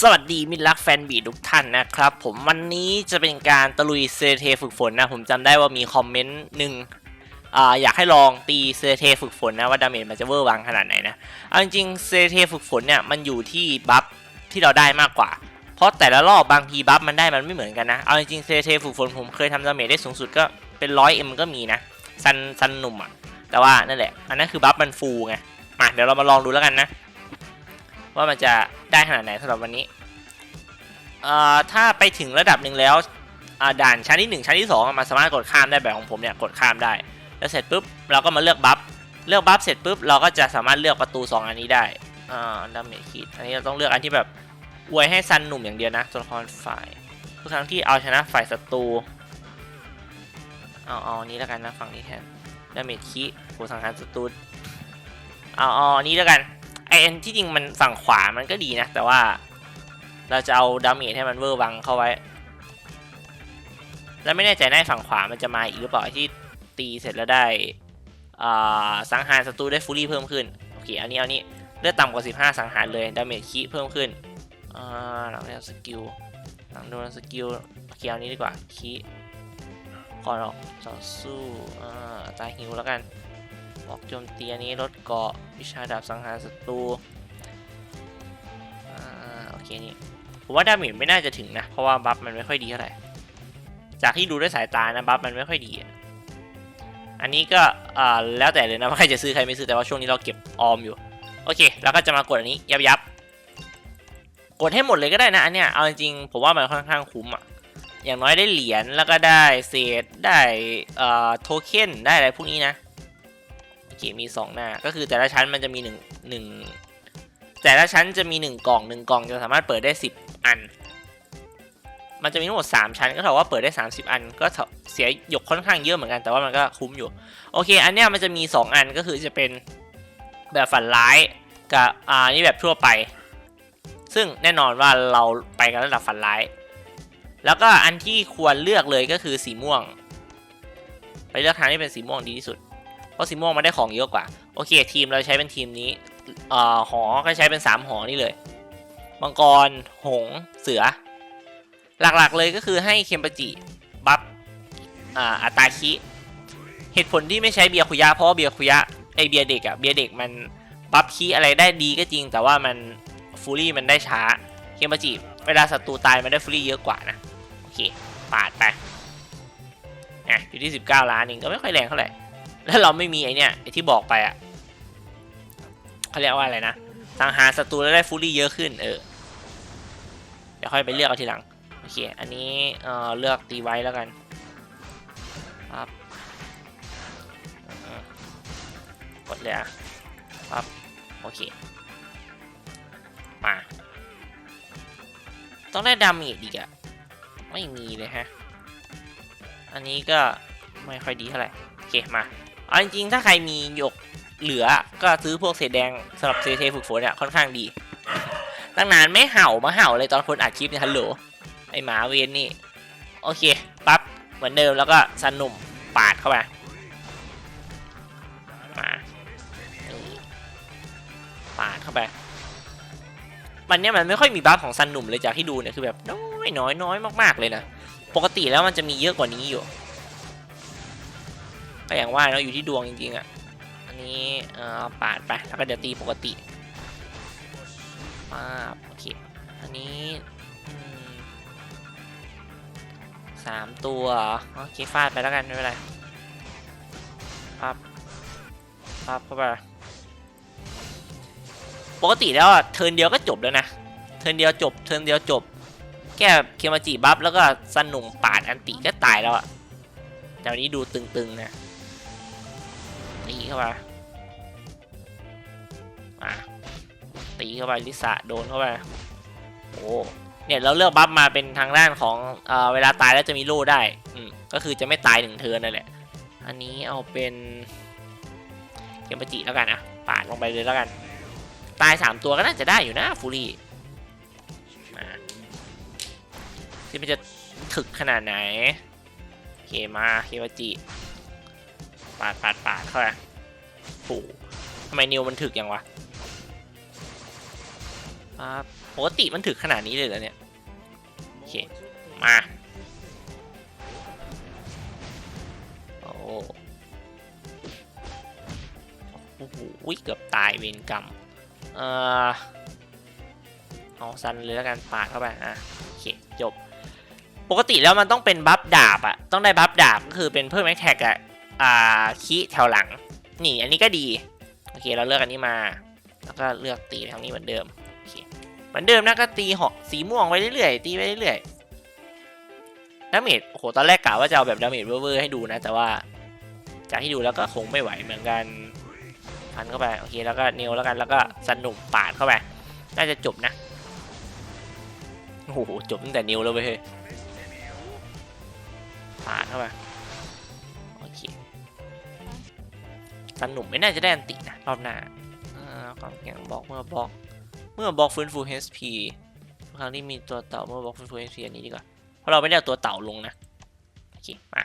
สวัสดีมิตรรักแฟนบีทุกท่านนะครับ ผมวันนี้จะเป็นการตะลุยเซเทฝึกฝนนะ ผมจำได้ว่ามีคอมเมนต์หนึ่งออยากให้ลองตีเซเทฝึกฝนนะว่าดาเมจมันจะเวอร์วังขนาดไหนนะเอาจริงเซเทฝึกฝนเนี่ยมันอยู่ที่บัฟที่เราได้มากกว่า เพราะแต่ละรอบบางทีบัฟมันได้มันไม่เหมือนกันนะ เอาจริงเซเทฝึกฝนผมเคยทำดาเมจได้สูงสุดก็เป็นร้อยเอ็มก็มีนะซันซันหนุ่มอะแต่ว่านั่นแหละอันนั้นคือบัฟมันฟูไงมาเดี๋ยวเรามาลองดูแล้วกันนะ ว่ามันจะได้ขนาดไหนสำหรับวันนี้เอ่อถ้าไปถึงระดับหนึ่งแล้วอ่าด่านชั้นที่ 1 ชั้นที่2อะมันสามารถกดข้ามได้แบบของผมเนี่ยกดข้ามได้ แล้วเสร็จปุ๊บเราก็มาเลือกบัฟเลือกบัฟเสร็จปุ๊บเราก็จะสามารถเลือกประตู 2 อันนี้ได้อ่าดาเมจคิดอันนี้เราต้องเลือกอันที่แบบอวยให้ซันหนุ่มอย่างเดียวนะตัวละครฝ่ายทุกครั้งที่เอาชนะฝ่ายศัตรูเอาเอาอันนี้แล้วกันนะฝั่งนี้แทนดาเมจคิโหสังหารศัตรูเอาเอาอันนี้แล้วกัน ไออันที่จริงมันฝั่งขวามันก็ดีนะ แต่ว่าเราจะเอาดาเมจให้มันเวอร์วังเข้าไว้ แล้วไม่แน่ใจได้ฝั่งขวามันจะมาอีกหรือเปล่าที่ตีเสร็จแล้วได้สังหารศัตรูได้ฟูลี่เพิ่มขึ้น โอเค อันนี้เอานี้เลือดต่ำกว่า 15 สังหารเลย ดาเมจคีเพิ่มขึ้นหลังจากสกิล หลังโดนสกิลโอเคเอานี้ดีกว่าคีก่อนออกต่อสู้อ่าตายหิวแล้วกัน ออกโจมตีอันนี้ลดเกาะวิชาดาบสังหารศัตรูอ่าโอเคนี่ผมว่าดาเมจไม่น่าจะถึงนะ เพราะว่าบัฟมันไม่ค่อยดีเท่าไหร่ จากที่ดูด้วยสายตานะบัฟมันไม่ค่อยดี อันนี้ก็อ่าแล้วแต่เลยนะว่าใครจะซื้อใครไม่ซื้อแต่ว่าช่วงนี้เราเก็บออมอยู่ โอเค แล้วก็จะมากดอันนี้ยับยับกดให้หมดเลยก็ได้นะอันเนี้ยเอาจริงๆผมว่ามันค่อนข้างคุ้มอะอย่างน้อยได้เหรียญแล้วก็ได้เศษได้เอ่อโทเค็นได้อะไรพวกนี้นะ เคมีสองหน้า ก็คือแต่ละชั้นมันจะมีหนึ่งหนึ่งแต่ละชั้นจะมี1กล่อง1กล่องจะสามารถเปิดได้10อัน มันจะมีทั้งหมด3ชั้น ก็เท่าว่าเปิดได้30อัน ก็เสียหยกค่อนข้างเยอะเหมือนกันแต่ว่ามันก็คุ้มอยู่ โอเค อันเนี้ยมันจะมี2อันก็คือจะเป็นแบบฝันร้ายกับอ่านี่แบบทั่วไป ซึ่งแน่นอนว่าเราไปกันระดับฝันร้าย แล้วก็อันที่ควรเลือกเลยก็คือสีม่วง ไปเลือกทางที่เป็นสีม่วงดีที่สุด เพราะสีม่วงมันได้ของเยอะกว่า โอเค ทีมเราใช้เป็นทีมนี้เอ่อหอก็ใช้เป็น 3 หอนี่เลย มังกร หง เสือ หลักๆเลยก็คือให้เคมปจิ บัฟอ่าอัตาคิ เหตุผลที่ไม่ใช้เบียร์คุยะเพราะว่าเบียร์คุยะไอเบียร์เด็กอะเบียร์เด็กมันบัฟคีอะไรได้ดีก็จริง แต่ว่ามันฟูลี่มันได้ช้า เคมปจิ เวลาศัตรูตายมันได้ฟูลี่เยอะกว่านะ โอเค ปาดไปอะอยู่ที่ 19 ล้านเองก็ไม่ค่อยแรงเท่าไหร่ แล้วเราไม่มีไอเนี่ยไอที่บอกไปอะเขาเรียกว่าอะไรนะสังหารศัตรูแล้วได้ฟูลี่เยอะขึ้น เออ เดี๋ยวค่อยไปเลือกเอาทีหลัง โอเค อันนี้เอ่อเลือกตีไว้แล้วกันปั๊บกดเลยอะปั๊บโอเค มา ต้องได้ดาเมจอีกอะไม่มีเลยฮะ อันนี้ก็ไม่ค่อยดีเท่าไหร่ โอเค มา เอาจริงๆถ้าใครมีหยกเหลือก็ซื้อพวกเศษแดงสำหรับเซเทฝึกฝนเนี่ยค่อนข้างดี ตั้งนานไม่เห่ามาเห่าเลยตอนคนอัดคลิปเนี่ยฮัลโหลไอหมาเวนนี่ โอเคปั๊บเหมือนเดิมแล้วก็สันหนุ่มปาดเข้าไปมาปาดเข้าไปมันเนี่ยมันไม่ค่อยมีบัฟของซันหนุ่มเลยจากที่ดูเนี่ยคือแบบน้อยน้อยน้อยมากๆเลยนะ ปกติแล้วมันจะมีเยอะกว่านี้อยู่ ก็อย่างว่าเนาะอยู่ที่ดวงจริงๆอะอันนี้เอ่อปาดไป แล้วก็เดี๋ยวตีปกติมาโอเค อันนี้สามตัวโอเคฟาดไปแล้วกันไม่เป็นไรพับพับเข้าไปปกติแล้วอะเทิร์นเดียวก็จบแล้วนะ เทิร์นเดียวจบ เทิร์นเดียวจบ แก้เคมาจิบัฟแล้วก็สนุ่มปาดอันติก็ตายแล้วอะแต่วันนี้ดูตึงๆนะ ตีเข้าไปอะตีเข้าไปลิสะโดนเข้าไปโอ้เนี่ยเราเลือกบัฟมาเป็นทางด้านของเอ่อเวลาตายแล้วจะมีโล่ได้อืมก็คือจะไม่ตายหนึ่งเทิร์นนั่นแหละ อันนี้เอาเป็นเกมปจิแล้วกันนะปาดลงไปเลยแล้วกัน ตายสามตัวก็น่าจะได้อยู่นะฟูรี่มาที่มันจะถึกขนาดไหน โอเคมาเกมปจิ ปาดปาดปาดเข้าไปโอ้โหทำไมนิวมันถึกย่างวะปั๊บปกติมันถึกขนาดนี้เลยเหรอเนี่ย โอเค มา โอ้โอ้โหเกือบตายเวรกรรม เอ่อเอาซันเลยแล้วกันปาดเข้าไปอะโอเคจบ ปกติแล้วมันต้องเป็นบัฟดาบอะต้องได้บัฟดาบก็คือเป็นเพิ่มแม็กแท็กอะ อ่าคีแถวหลัง นี่อันนี้ก็ดี โอเคเราเลือกอันนี้มา แล้วก็เลือกตีทางนี้เหมือนเดิมโอเคเหมือนเดิมนะก็ตีหอกสีม่วงไปเรื่อยๆตีไปเรื่อยๆดาเมจโอ้โหตอนแรกกะว่าจะเอาแบบดาเมจเวอร์ให้ดูนะ แต่ว่า จากที่ดูแล้วก็คงไม่ไหวเหมือนกันพันเข้าไปโอเคแล้วก็เนวแล้วกันแล้วก็สนุมปาดเข้าไปน่าจะจบนะโอ้โหจบตั้งแต่นิวแล้วเว้ยปาดเข้าไป สนุมไม่น่าจะได้อันตินะรอบหน้าอ่าความแข็งบอกเมื่อบอกเมื่อบอกฟื้นฟู HP ทุกครั้งที่มีตัวเต่าเมื่อบอกฟื้นฟู HP อันนี้ดีกว่าเพราะเราไม่ได้ตัวเต่าลงนะโอเคมา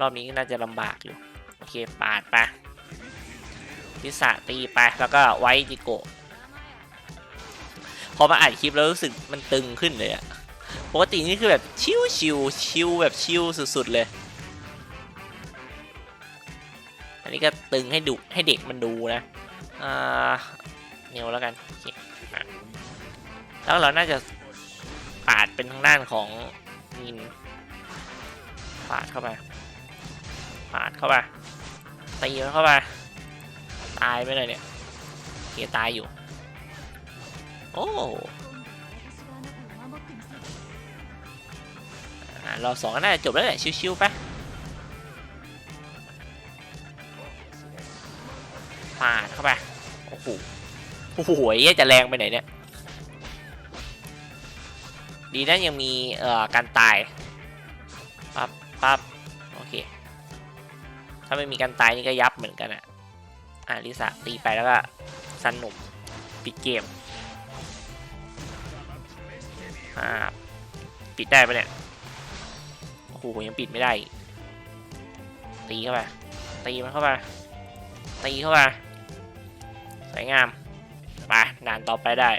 รอบนี้น่าจะลำบากอยู่โอเคปาดไปทิศะตีไปแล้วก็ไว้จิโกะพอมาอัดคลิปแล้วรู้สึกมันตึงขึ้นเลยอะ ปกตินี่คือแบบชิวชิวชิวแบบชิวสุดๆเลย อันนี้ก็ตึงให้ดุให้เด็กมันดูนะ อ่าเนียวแล้วกันแล้วเราน่าจะปาดเป็นทางด้านของมินปาดเข้าไปปาดเข้าไปตีมันเข้าไปตายไปเลยเนี่ยโอเคตายอยู่ โอ้ รอบสองก็น่าจะจบแล้วแหละชิวๆไปปาดเข้าไป โอ้โห โอ้โหยจะแรงไปไหนเนี่ย ดีนะยังมีเอ่อการตายปั๊บปั๊บโอเค ถ้าไม่มีการตายนี่ก็ยับเหมือนกันอะอะลิซ่าตีไปแล้วก็สนุกปิดเกมอ่าปิดได้ปะเนี่ย โอ้โหยังปิดไม่ได้ ตีเข้าไปตีมันเข้าไปตีเข้าไปสวยงามไปด่านต่อไปได้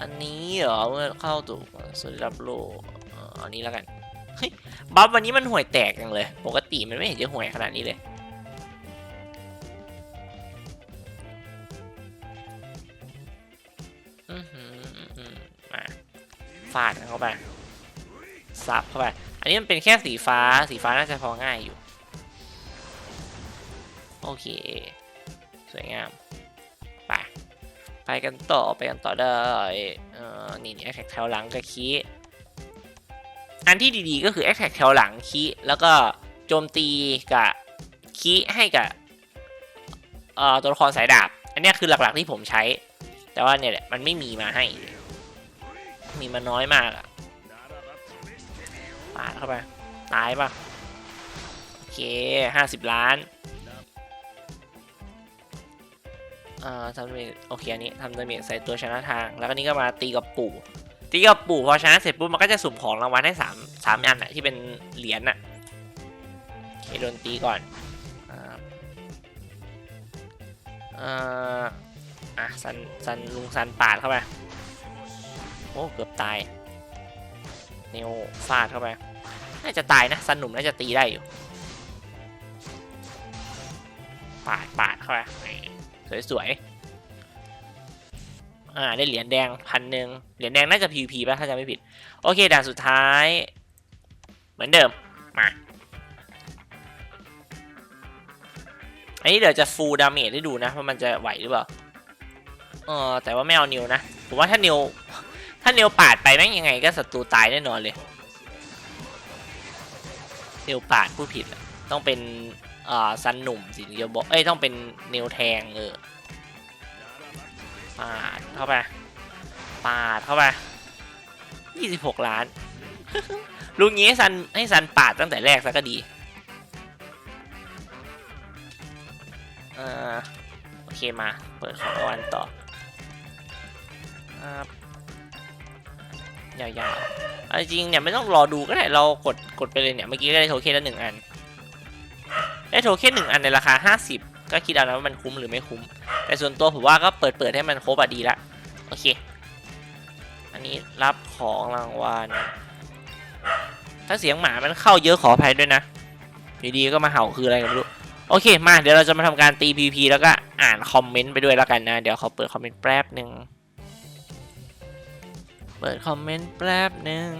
อันนี้เหรอเมื่อเข้าสู่สุดรับโลอันนี้แล้วกันเฮ้ยบัฟวันนี้มันห่วยแตกจังเลย ปกติมันไม่เห็นจะห่วยขนาดนี้เลยมาฟาดเข้าไป ซับเข้าไปอันนี้มันเป็นแค่สีฟ้าสีฟ้าน่าจะพอง่ายอยู่ โอเค สวยงาม ไป ไปกันต่อไปกันต่อได้เอ่อนี่นี่แท็กแถวหลังกับคีอันที่ดีๆก็คือแอคแท็กแถวหลังคีแล้วก็โจมตีกับคีให้กับเอ่อตัวละครสายดาบ อันนี้คือหลักๆที่ผมใช้ แต่ว่าเนี่ยแหละมันไม่มีมาให้ มีมาน้อยมากอะ ปาดเข้าไป ตายปะโอเคห้าสิบล้านเอ่อทำเมจโอเคอันนี้ทำดาเมจใส่ตัวชนะทาง แล้วก็นี้ก็มาตีกับปู่ ตีกับปู่พอชนะเสร็จปุ๊บมันก็จะสุ่มของรางวัลให้สามสามอันอะที่เป็นเหรียญอะโอเคโดนตีก่อนอ่าเอ่ออะซันซันลุงซันปาดเข้าไปโอ้เกือบตายเนวฟาดเข้าไป น่าจะตายนะซันหนุ่มน่าจะตีได้อยู่ ปาดปาดเข้าไปสวยๆ อ่าได้เหรียญแดงพันหนึ่งเหรียญแดงน่าจะ PVP ป่ะถ้าจำไม่ผิด โอเคด่านสุดท้าย เหมือนเดิม มาอันนี้เดี๋ยวจะฟูลดาเมจให้ดูนะว่ามันจะไหวหรือเปล่า เออแต่ว่าไม่เอานิวนะ ผมว่าถ้านิวถ้านิวปาดไปแม่งยังไงก็ศัตรูตายแน่นอนเลย นิวปาดผู้ผิดอะต้องเป็นอ่อซันหนุ่มสิถึงจะบอกเอ้ยต้องเป็นนิวแทงเออปาดเข้าไปปาดเข้าไปยี่สิบหกล้านลุงงี้ให้ซันให้ซันปาดตั้งแต่แรกซะก็ดีอโอเคมา เปิดของรางวัลต่ออ ยาวๆเอาจริงเนี่ยไม่ต้องรอดูก็ได้เรากดกดไปเลยเนี่ยเมื่อกี้ก็ได้โทเค็นแล้วหนึ่งอัน ได้โทเค็นหนึ่งอันในราคาห้าสิบก็คิดเอานะว่ามันคุ้มหรือไม่คุ้ม แต่ส่วนตัวผมว่าก็เปิดเปิดให้มันครบอะดีละโอเค อันนี้รับของรางวัลถ้าเสียงหมามันเข้าเยอะขออภัยด้วยนะอยู่ดีก็มาเห่าคืออะไรกันไม่รู้โอเคมาเดี๋ยวเราจะมาทำการตี PVP แล้วก็อ่านคอมเมนต์ไปด้วยแล้วกันนะ เดี๋ยวขอเปิดคอมเมนต์แป๊บหนึ่ง เปิดคอมเมนต์แป๊บหนึ่ง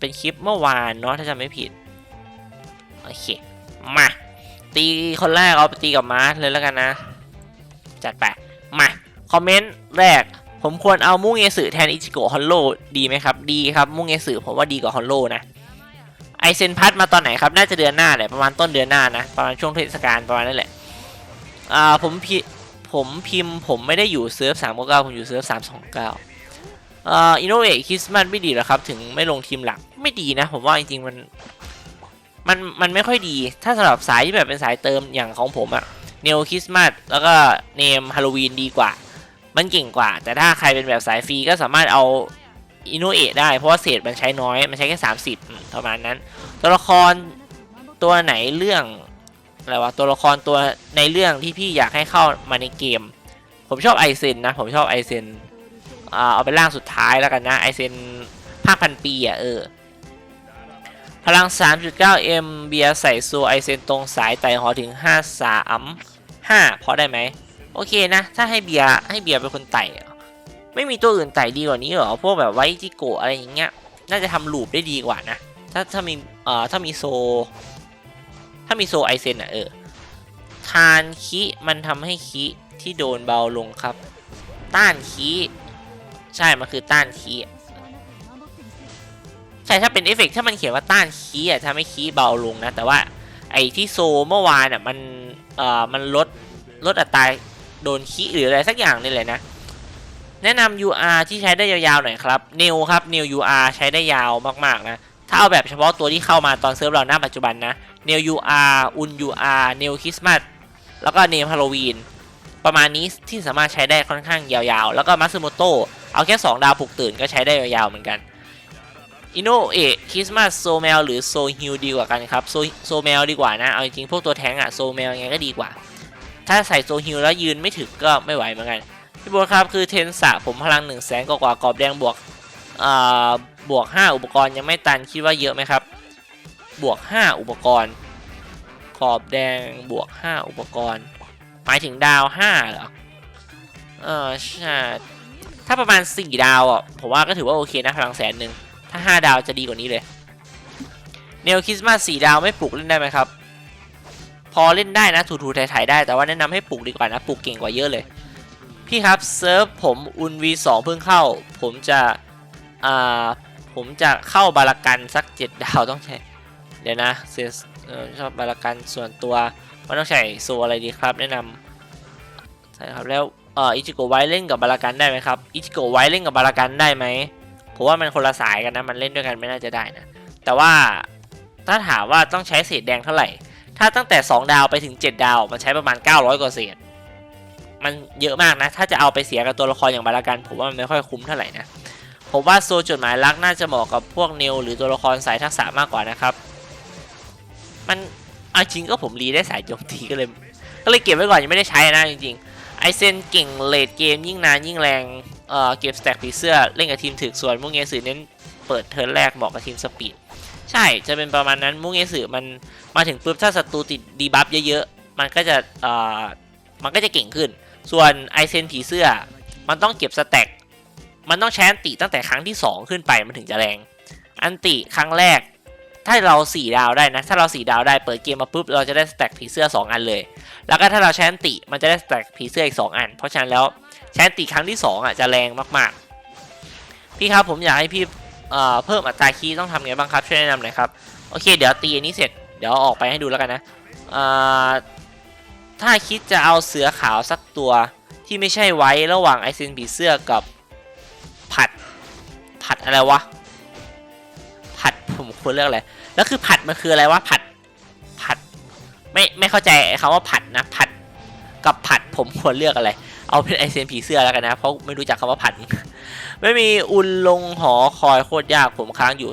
เป็นคลิปเมื่อวานเนาะถ้าจำไม่ผิด โอเค มา ตีคนแรกเอาไปตีกับมาร์สเลยแล้วกันนะ จัดไป มา คอมเมนต์แรก ผมควรเอามุ่งเอสึแทนอิจิโกะฮอลโลดีไหมครับ ดีครับ มุ่งเอสึผมว่าดีกว่าฮอลโลนะไอเซนพัทมาตอนไหนครับ น่าจะเดือนหน้าแหละประมาณต้นเดือนหน้านะ ประมาณช่วงเทศกาลประมาณนั้นแหละ อ่าผมพิผมพิมพ์ผมไม่ได้อยู่เซิร์ฟสามเก้าผมอยู่เซิร์ฟสามสองเก้าอ่าอินโนเวทคริสต์มาสไม่ดีเหรอครับ ถึงไม่ลงทีมหลักไม่ดีนะ ผมว่าจริงๆมันมันมันไม่ค่อยดี ถ้าสำหรับสายที่แบบเป็นสายเติมอย่างของผมอะเนลคริสต์มาสแล้วก็เนมฮาโลวีนดีกว่า มันเก่งกว่า แต่ถ้าใครเป็นแบบสายฟรีก็สามารถเอาอินโนเอได้ เพราะว่าเศษมันใช้น้อย มันใช้แค่ 30ประมาณนั้น ตัวละครตัวไหนเรื่อง อะไรวะตัวละครตัวในเรื่องที่พี่อยากให้เข้ามาในเกม ผมชอบไอเซนนะ ผมชอบไอเซนเอาเป็นร่างสุดท้ายแล้วกันนะไอเซนภาคพันปีอะเออ พลัง 3.9M เบียร์ใส่โซไอเซนตรงสายไต่หอถึง 5 3 5 พอได้ไหม โอเคนะ ถ้าให้เบียร์ให้เบียร์เป็นคนไต่ไม่มีตัวอื่นไต่ดีกว่านี้เหรอ พวกแบบไวจิโกะอะไรอย่างเงี้ย น่าจะทำลูปได้ดีกว่านะ ถ้าถ้ามีเอ่อถ้ามีโซามีโซไอเซนอะเออทานคิมันทำให้คิที่โดนเบาลงครับ ต้านคิใช่มันคือต้านคิใช่ถ้าเป็นเอฟเฟกต์ถ้ามันเขียนว่าต้านคีอะทำให้คีเบาลงนะ แต่ว่าไอ้ที่โซเมื่อวานอะมันเอ่อมันลดลดอัตราโดนคีหรืออะไรสักอย่างนี่แหละนะ แนะนำ UR ที่ใช้ได้ยาวๆหน่อยครับ n e w ครับ n e w UR ใช้ได้ยาวมากๆนะ ถ้าเอาแบบเฉพาะตัวที่เข้ามาตอนเซิร์ฟเราหน้าปัจจุบันนะ n e w UR อุน UR n e w Christmas แล้วก็ n e w Halloween ประมาณนี้ที่สามารถใช้ได้ค่อนข้างยาวๆ แล้วก็มั s ึโมโตเอาแค่ 2 ดาวปลุกตื่นก็ใช้ได้ยาวๆเหมือนกันอินโนเอะคริสต์มาสโซเมลหรือโซฮิลดีกว่ากันครับโซโซเมลดีกว่านะ เอาจริงๆพวกตัวแทงอะโซเมลยังไงก็ดีกว่า ถ้าใส่โซฮิลแล้วยืนไม่ถึงก็ไม่ไหวเหมือนกัน พี่บัวครับคือเทนสะผมพลัง1นึ่งแสนกว่ากรอบแดงบวก บวก 5 อุปกรณ์ยังไม่ตันคิดว่าเยอะไหมครับ บวก 5 อุปกรณ์ ขอบแดงบวก 5 อุปกรณ์ หมายถึงดาว 5 เหรอ เออใช่ ถ้าประมาณ 4 ดาวอะ ผมว่าก็ถือว่าโอเคนะพลังแสนหนึ่ง ถ้า 5 ดาวจะดีกว่านี้เลยเนลคริสต์มาส4ดาวไม่ปลุกเล่นได้ไหมครับ พอเล่นได้นะถูๆถ่ายๆได้ แต่ว่าแนะนำให้ปลุกดีกว่านะปลุกเก่งกว่าเยอะเลย พี่ครับเซิร์ฟผมอุน V2 เพิ่งเข้า ผมจะ อ่าผมจะเข้าบารากันสัก 7 ดาวต้องใช้เดี๋ยวนะเซสเออชอบบารากันส่วนตัวว่าต้องใช้โซอะไรดีครับ แนะนำใช่ครับแล้วเอ่ออิจิโกไวเล่นกับบารากันได้ไหมครับอิจิโกไวเล่นกับบารากันได้ไหมผมว่ามันคนละสายกันนะมันเล่นด้วยกันไม่น่าจะได้นะแต่ว่าถ้าถามว่าต้องใช้เศษแดงเท่าไหร่ ถ้าตั้งแต่ 2 ดาวไปถึง 7 ดาว มันใช้ประมาณ 900 กว่าเศษ มันเยอะมากนะ ถ้าจะเอาไปเสียกับตัวละครอย่างบารากัน ผมว่ามันไม่ค่อยคุ้มเท่าไหร่นะ ผมว่าโซจดหมายรักน่าจะเหมาะกับพวกเนลหรือตัวละครสายทักษะมากกว่านะครับ มันเอาจริงก็ผมรีได้สายโจมตีก็เลย ก็เลยเก็บไว้ก่อนยังไม่ได้ใช้นะจริงๆ ไอเซนเก่งเลดเกมยิ่งนานยิ่งแรงเอ่อเก็บสแต็กผีเสื้อเล่นกับทีมถึกส่วนมุ้งเงสือเน้นเปิดเทิร์นแรกเหมาะกับทีมสปีดใช่จะเป็นประมาณนั้นมุ้งเงสือมันมาถึงปุ๊บถ้าศัตรูติดดีบัฟเยอะๆมันก็จะเอ่อมันก็จะเก่งขึ้น ส่วนไอเซนผีเสื้อมันต้องเก็บสแต็ก มันต้องใช้อันติตั้งแต่ครั้งที่ 2 ขึ้นไปมันถึงจะแรง อันติครั้งแรก ถ้าเรา 4 ดาวได้นะ ถ้าเรา 4 ดาวได้เปิดเกมมาปุ๊บเราจะได้สแต็กผีเสื้อ 2 อันเลย แล้วก็ถ้าเราใช้อันติมันจะได้สแต็กผีเสื้ออีก 2 อัน เพราะฉะนั้นแล้วใช้อันติครั้งที่ 2อะจะแรงมากๆ พี่ครับผมอยากให้พี่เอ่อเพิ่มอัตราคีย์ต้องทำไงบ้างครับช่วยแนะนำหน่อยครับโอเคเดี๋ยวตีอันนี้เสร็จเดี๋ยวออกไปให้ดูแล้วกันนะเอ่อถ้าคิดจะเอาเสือขาวสักตัวที่ไม่ใช่ไว้ระหว่างไอเซนผีเสื้อกับ ผัด ผัดอะไรวะ ผัดผมควรเลือกอะไร แล้วคือผัดมันคืออะไรวะผัด ผัด ไม่ไม่เข้าใจไอ้คำว่าผัดนะ ผัดกับผัดผมควรเลือกอะไร เอาเป็นไอเซนผีเสื้อแล้วกันนะ เพราะไม่รู้จักคำว่าผัด ไม่มีอุนลงหอคอยโคตรยากผมค้างอยู่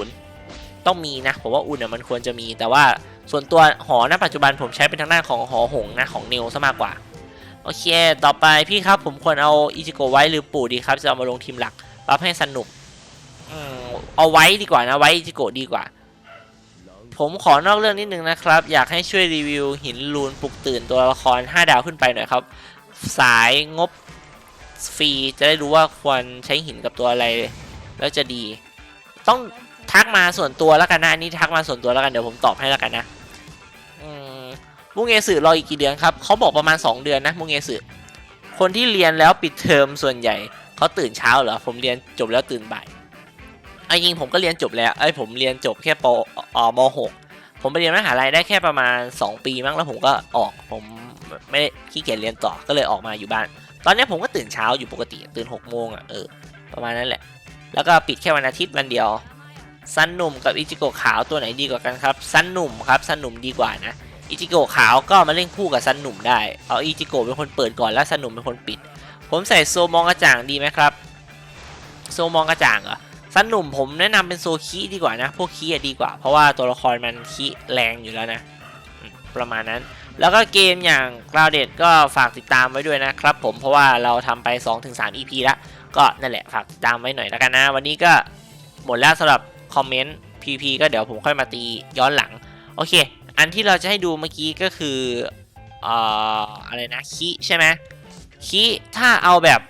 370 ต้องมีนะผมว่าอุ่นอะมันควรจะมีแต่ว่าส่วนตัวหอณปัจจุบันผมใช้เป็นทางด้านของหอหงนะของเนลซะมากกว่า โอเค ต่อไปพี่ครับผมควรเอาอิจิโกะไว้หรือปู่ดีครับ จะเอามาลงทีมหลักรับให้สนุกอเอาไว้ดีกว่านะไว้อิจิโกะดีกว่า ผมขอนอกเรื่องนิดนึงนะครับ อยากให้ช่วยรีวิวหินลูนปลุกตื่นตัวละคร 5 ดาวขึ้นไปหน่อยครับ สายงบฟรีจะได้รู้ว่าควรใช้หินกับตัวอะไร แล้วจะดี ต้องทักมาส่วนตัวแล้วกันนะอันนี้ทักมาส่วนตัวแล้วกันเดี๋ยวผมตอบให้แล้วกันนะ มุงเงสือรออีกกี่เดือนครับเขาบอกประมาณ 2 เดือนนะมุงเงสือคนที่เรียนแล้วปิดเทอมส่วนใหญ่เขาตื่นเช้าเหรอผมเรียนจบแล้วตื่นบ่ายไอ้จริงผมก็เรียนจบแล้วไอ้ผมเรียนจบแค่ปอมหกผมไปเรียนมหาลัยได้แค่ประมาณ 2 ปีมั้งแล้วผมก็ออกผมไม่ได้ขี้เกียจเรียนต่อก็เลยออกมาอยู่บ้าน ตอนนี้ผมก็ตื่นเช้าอยู่ปกติตื่น6โมงอะเออประมาณนั้นแหละ แล้วก็ปิดแค่วันอาทิตย์วันเดียวซันหนุ่มกับอิจิโกะขาวตัวไหนดีกว่ากันครับซันหนุ่มครับซันหนุ่มดีกว่านะ อิจิโกะขาวก็มาเล่นคู่กับซันหนุ่มได้ เอาอิจิโกะเป็นคนเปิดก่อนแล้วซันหนุ่มเป็นคนปิด ผมใส่โซมองกระจ่างดีไหมครับ โซมองกระจ่างเหรอซันหนุ่มผมแนะนำเป็นโซคีดีกว่านะ พวกคีดีกว่า เพราะว่าตัวละครมันคีแรงอยู่แล้วนะ ประมาณนั้น แล้วก็เกมอย่าง Grounded ก็ฝากติดตามไว้ด้วยนะครับผม เพราะว่าเราทำไป 2-3 EP แล้ว ก็นั่นแหละฝากติดตามไว้หน่อยแล้วกันนะ วันนี้ก็หมดแล้วสำหรับคอมเมนต์ PP ก็เดี๋ยวผมค่อยมาตีย้อนหลัง โอเค อันที่เราจะให้ดูเมื่อกี้ก็คือเอ่ออะไรนะคีใช่ไหมคีถ้าเอาแบบ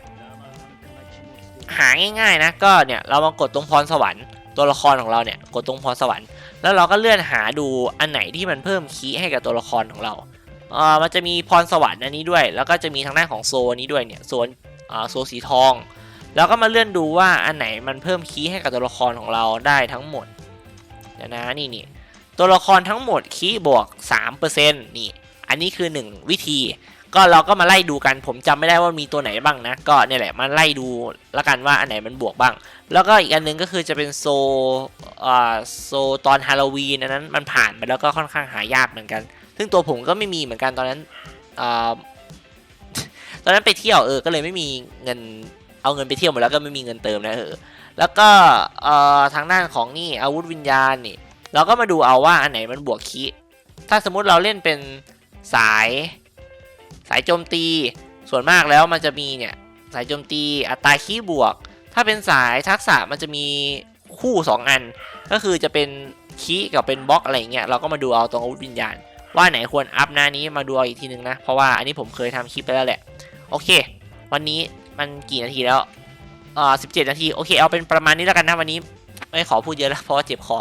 หาง่ายๆนะก็เนี่ยเรามากดตรงพรสวรรค์ตัวละครของเราเนี่ยกดตรงพรสวรรค์แล้วเราก็เลื่อนหาดูอันไหนที่มันเพิ่มคีให้กับตัวละครของเราเอ่อมันจะมีพรสวรรค์อันนี้ด้วย แล้วก็จะมีทางด้านของโซนนี้ด้วยเนี่ยโซนอ่าโซนสีทอง แล้วก็มาเลื่อนดูว่าอันไหนมันเพิ่มคีให้กับตัวละครของเราได้ทั้งหมดเดี๋ยวนะนี่นี่ ตัวละครทั้งหมดคีบวก 3%นี่ อันนี้คือ 1 วิธี ก็เราก็มาไล่ดูกัน ผมจำไม่ได้ว่ามีตัวไหนบ้างนะ ก็เนี่ยแหละมาไล่ดูแล้วกันว่าอันไหนมันบวกบ้าง แล้วก็อีกอันหนึงก็คือจะเป็นโซอ่าโซตอนฮาโลวีนอันนั้นมันผ่านไปแล้วก็ค่อนข้างหายากเหมือนกัน ซึ่งตัวผมก็ไม่มีเหมือนกันตอนนั้นอ่าตอนนั้นไปเที่ยวเออ ก็เลยไม่มีเงินเอาเงินไปเที่ยวหมดแล้วก็ไม่มีเงินเติมนะเออ แล้วก็เอ่อทางด้านของนี่อาวุธวิญญาณนี่ เราก็มาดูเอาว่าอันไหนมันบวกคีถ้าสมมุติเราเล่นเป็นสาย สายโจมตี ส่วนมากแล้วมันจะมีเนี่ยสายโจมตีอัตราคีบวก ถ้าเป็นสายทักษะมันจะมีคู่ 2 อัน ก็คือจะเป็นคีกับเป็นบล็อกอะไรเงี้ยเราก็มาดูเอาตรงอาวุธวิญญาณ ว่าไหนควรอัพหน้านี้มาดูเอาอีกทีนึงนะ เพราะว่าอันนี้ผมเคยทำคลิปไปแล้วแหละ โอเค วันนี้มันกี่นาทีแล้วอ่อ17นาที โอเค เอาเป็นประมาณนี้แล้วกันนะวันนี้ ไม่ขอพูดเยอะแล้วเพราะว่าเจ็บคอ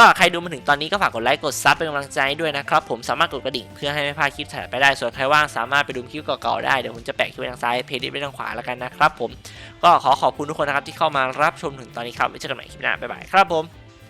ก็ใครดูมาถึงตอนนี้ก็ฝากกดไลค์กดซับเป็นกำลังใจด้วยนะครับผมสามารถกดกระดิ่งเพื่อให้ไม่พลาดคลิปถัดไปได้ส่วนใครว่างสามารถไปดูคลิปเก่าๆได้เดี๋ยวผมจะแปะคลิปไว้ทางซ้ายเพจไว้ทางขวาแล้วกันนะครับผมก็ขอขอบคุณทุกคนนะครับที่เข้ามารับชมถึงตอนนี้ครับไว้เจอกันใหม่คลิปหน้าบ๊ายบายครับผม